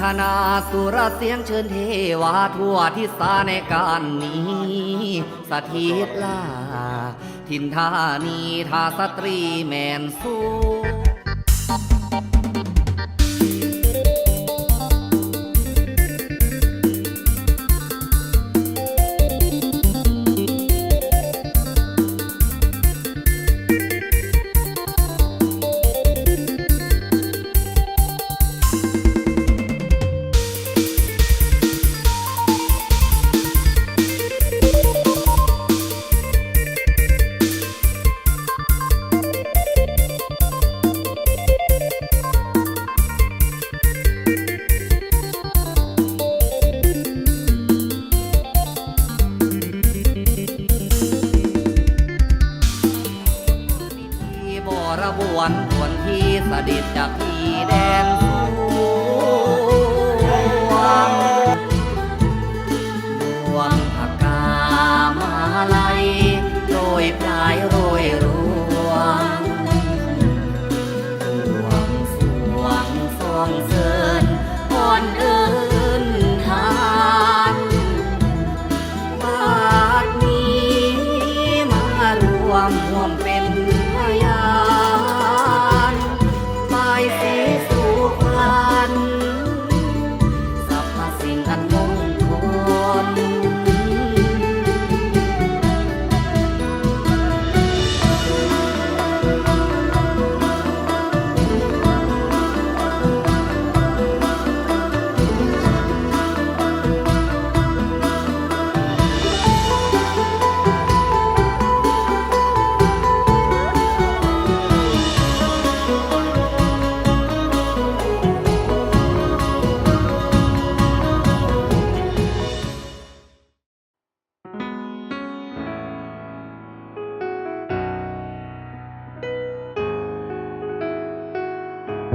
ธนาสุรเสียงเชิญเทวาทั่วทิศาในการนี้ สถิตลา ทินทานีทาสตรีแมนสู้ สดิตจากที่แดนสูงดวง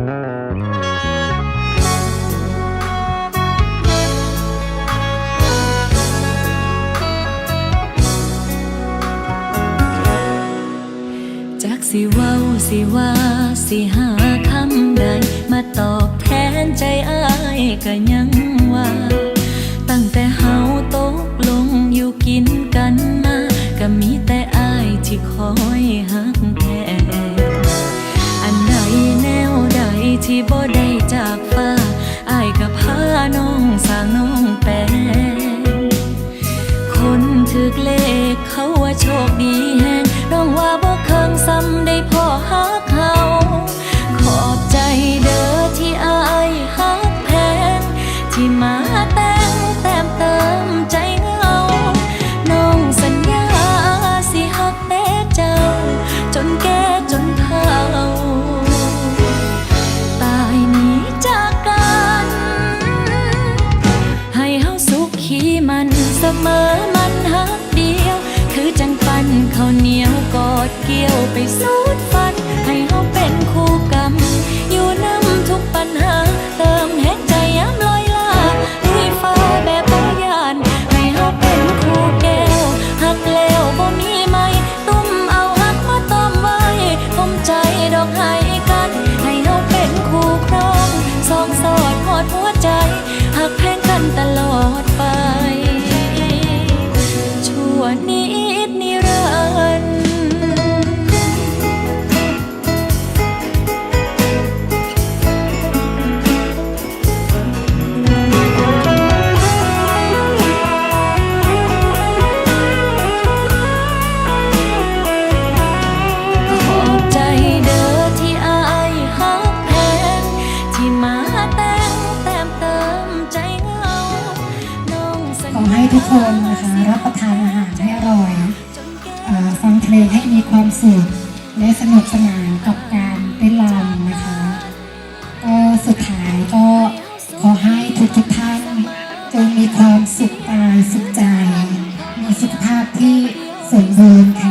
จากสิว้าสิว่า สิหาคำใด มาตอบแทนใจอ้ายก็ยัง คดีให้ ที่มาแต้มแต้มเติมใจเงาน้องสัขอให้ทุกคนนะคะ รับประทานอาหารให้อร่อยอฟังเพลงให้มีความสุขและสนุกสนานกับการเต้นรำนะคะก็สุดท้ายก็ขอให้ทุกทุกท่านจงมีความสุขกายสุขใจ มีสุขภาพที่สมบูรณ์ค่ะ